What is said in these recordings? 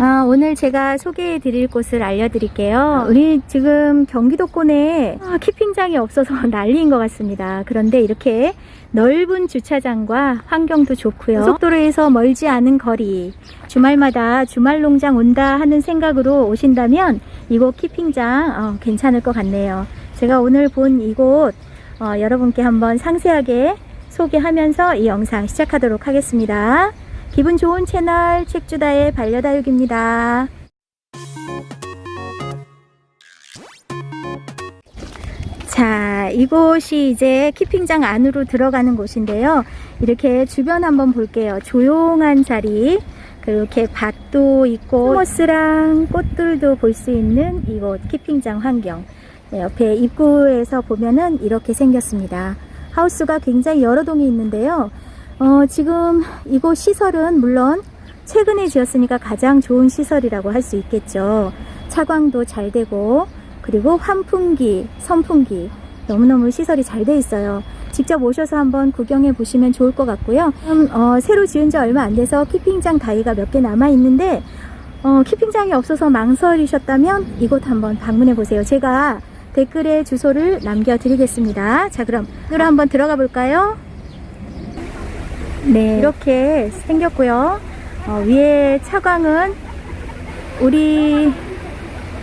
아, 오늘 제가 소개해 드릴 곳을 알려드릴게요. 우리 지금 경기도권에 아, 키핑장이 없어서 난리인 것 같습니다. 그런데 이렇게 넓은 주차장과 환경도 좋고요. 고속도로에서 멀지 않은 거리, 주말마다 주말 농장 온다 하는 생각으로 오신다면 이곳 키핑장 어, 괜찮을 것 같네요. 제가 오늘 본 이곳 어, 여러분께 한번 상세하게 소개하면서 이 영상 시작하도록 하겠습니다. 기분 좋은 채널 책주다의 반려다육입니다. 자, 이곳이 이제 키핑장 안으로 들어가는 곳인데요. 이렇게 주변 한번 볼게요. 조용한 자리, 이렇게 밭도 있고, 스모스랑 꽃들도 볼 수 있는 이곳 키핑장 환경. 네, 옆에 입구에서 보면은 이렇게 생겼습니다. 하우스가 굉장히 여러 동이 있는데요. 어, 지금 이곳 시설은 물론 최근에 지었으니까 가장 좋은 시설이라고 할 수 있겠죠. 차광도 잘 되고, 그리고 환풍기, 선풍기, 너무너무 시설이 잘 돼 있어요. 직접 오셔서 한번 구경해 보시면 좋을 것 같고요. 음, 어, 새로 지은 지 얼마 안 돼서 키핑장 다이가 몇 개 남아 있는데, 어, 키핑장이 없어서 망설이셨다면 이곳 한번 방문해 보세요. 제가 댓글에 주소를 남겨드리겠습니다. 자, 그럼 으로 한번 들어가 볼까요? 네, 이렇게 생겼고요. 어, 위에 차광은 우리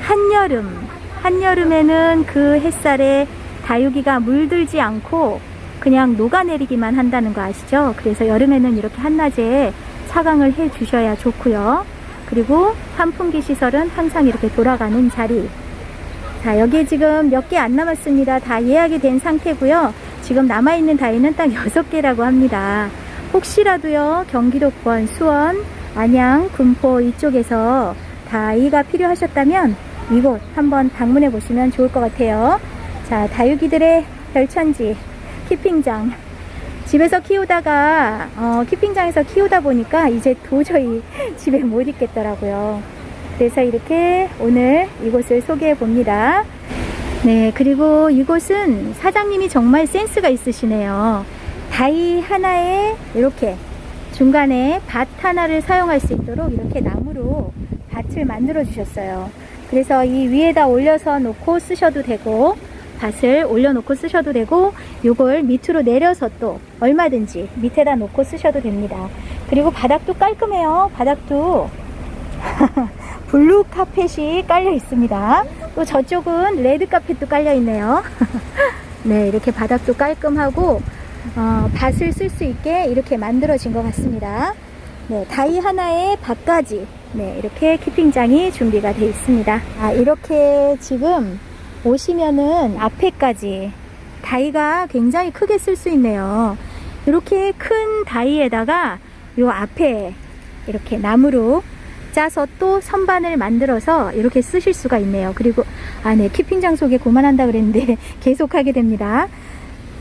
한여름, 한여름에는 그 햇살에 다육이가 물들지 않고 그냥 녹아내리기만 한다는 거 아시죠? 그래서 여름에는 이렇게 한낮에 차광을 해 주셔야 좋고요. 그리고 환풍기 시설은 항상 이렇게 돌아가는 자리. 자, 여기 지금 몇 개 안 남았습니다. 다 예약이 된 상태고요. 지금 남아있는 다이는 딱 6개라고 합니다. 혹시라도요, 경기도권, 수원, 안양, 군포 이쪽에서 다이가 필요하셨다면 이곳 한번 방문해 보시면 좋을 것 같아요. 자, 다육이들의 별천지, 키핑장. 집에서 키우다가, 어, 키핑장에서 키우다 보니까 이제 도저히 집에 못 있겠더라고요. 그래서 이렇게 오늘 이곳을 소개해 봅니다. 네, 그리고 이곳은 사장님이 정말 센스가 있으시네요. 다이 하나에 이렇게 중간에 밭 하나를 사용할 수 있도록 이렇게 나무로 밭을 만들어 주셨어요. 그래서 이 위에다 올려서 놓고 쓰셔도 되고 밭을 올려놓고 쓰셔도 되고 요걸 밑으로 내려서 또 얼마든지 밑에다 놓고 쓰셔도 됩니다. 그리고 바닥도 깔끔해요. 바닥도 블루 카펫이 깔려 있습니다. 또 저쪽은 레드 카펫도 깔려 있네요. 네, 이렇게 바닥도 깔끔하고 어, 밭을 쓸 수 있게 이렇게 만들어진 것 같습니다. 네, 다이 하나에 밭까지 네, 이렇게 키핑장이 준비가 되어 있습니다. 아, 이렇게 지금 오시면은 앞에까지 다이가 굉장히 크게 쓸 수 있네요. 이렇게 큰 다이에다가 요 앞에 이렇게 나무로 짜서 또 선반을 만들어서 이렇게 쓰실 수가 있네요. 그리고 아, 네, 키핑장 소개 그만한다 그랬는데 계속 하게 됩니다.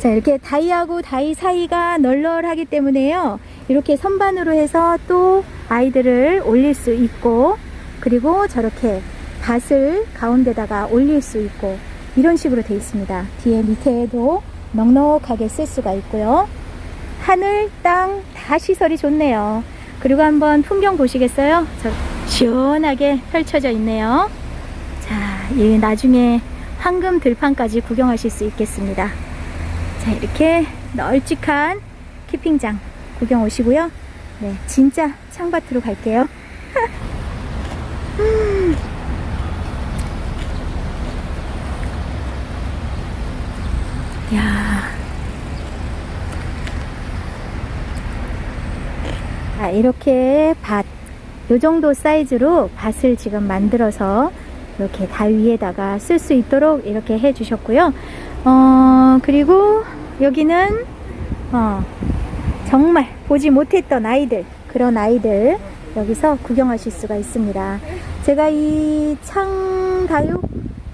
자, 이렇게 다이하고 다이 사이가 널널하기 때문에요. 이렇게 선반으로 해서 또 아이들을 올릴 수 있고, 그리고 저렇게 밭을 가운데다가 올릴 수 있고, 이런 식으로 되어 있습니다. 뒤에 밑에도 넉넉하게 쓸 수가 있고요. 하늘, 땅, 다 시설이 좋네요. 그리고 한번 풍경 보시겠어요? 저 시원하게 펼쳐져 있네요. 자, 이 나중에 황금 들판까지 구경하실 수 있겠습니다. 자, 이렇게 널찍한 키핑장 구경 오시고요. 네, 진짜 창밭으로 갈게요. 야. 자, 이렇게 밭, 요 정도 사이즈로 밭을 지금 만들어서 이렇게 달 위에다가 쓸 수 있도록 이렇게 해 주셨고요. 어, 그리고 여기는, 어, 정말 보지 못했던 아이들, 그런 아이들 여기서 구경하실 수가 있습니다. 제가 이 창다육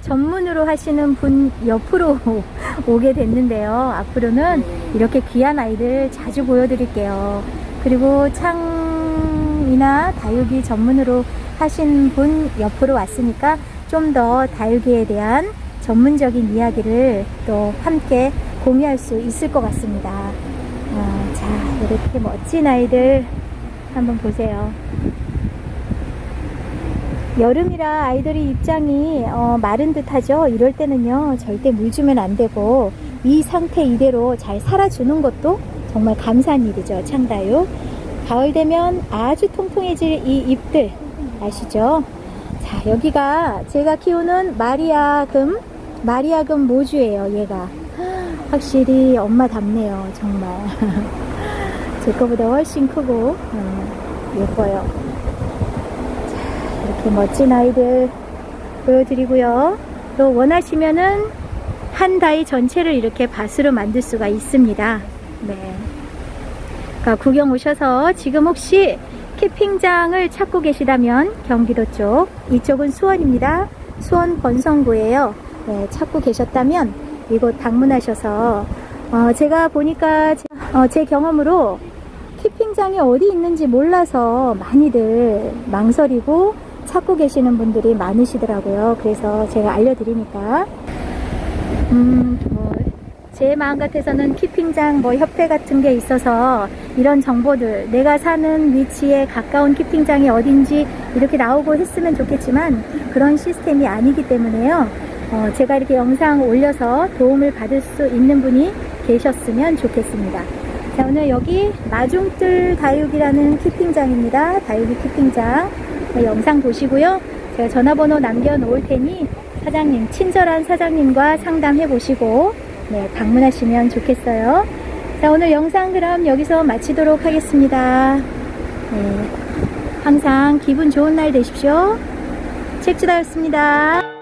전문으로 하시는 분 옆으로 오게 됐는데요. 앞으로는 이렇게 귀한 아이들 자주 보여드릴게요. 그리고 창이나 다육이 전문으로 하신 분 옆으로 왔으니까 좀 더 다육이에 대한 전문적인 이야기를 또 함께 공유할 수 있을 것 같습니다. 어, 자, 이렇게 멋진 아이들 한번 보세요. 여름이라 아이들이 입장이 어, 마른 듯하죠. 이럴 때는요 절대 물 주면 안 되고 이 상태 이대로 잘 살아주는 것도 정말 감사한 일이죠. 창다육. 가을 되면 아주 통통해질 이 잎들 아시죠? 자 여기가 제가 키우는 마리아 금 마리아금 모주예요. 얘가 확실히 엄마답네요. 정말 제 거보다 훨씬 크고 음, 예뻐요. 이렇게 멋진 아이들 보여드리고요. 또 원하시면은 한 다이 전체를 이렇게 밭으로 만들 수가 있습니다. 네. 그러니까 구경 오셔서 지금 혹시 캠핑장을 찾고 계시다면 경기도 쪽, 이쪽은 수원입니다. 수원 권성구예요. 네, 찾고 계셨다면 이곳 방문하셔서 어, 제가 보니까 제, 어, 제 경험으로 캠핑장이 어디 있는지 몰라서 많이들 망설이고 찾고 계시는 분들이 많으시더라고요. 그래서 제가 알려드리니까 음, 뭐, 제 마음 같아서는 키핑장 뭐 협회 같은 게 있어서 이런 정보들 내가 사는 위치에 가까운 키핑장이 어딘지 이렇게 나오고 했으면 좋겠지만 그런 시스템이 아니기 때문에요. 어, 제가 이렇게 영상 올려서 도움을 받을 수 있는 분이 계셨으면 좋겠습니다. 자, 오늘 여기 마중뜰 다육이라는 키핑장입니다. 다육이 키핑장. 네, 영상 보시고요. 제가 전화번호 남겨놓을 테니 사장님, 친절한 사장님과 상담해 보시고, 네, 방문하시면 좋겠어요. 자, 오늘 영상 그럼 여기서 마치도록 하겠습니다. 네, 항상 기분 좋은 날 되십시오. 책주다였습니다.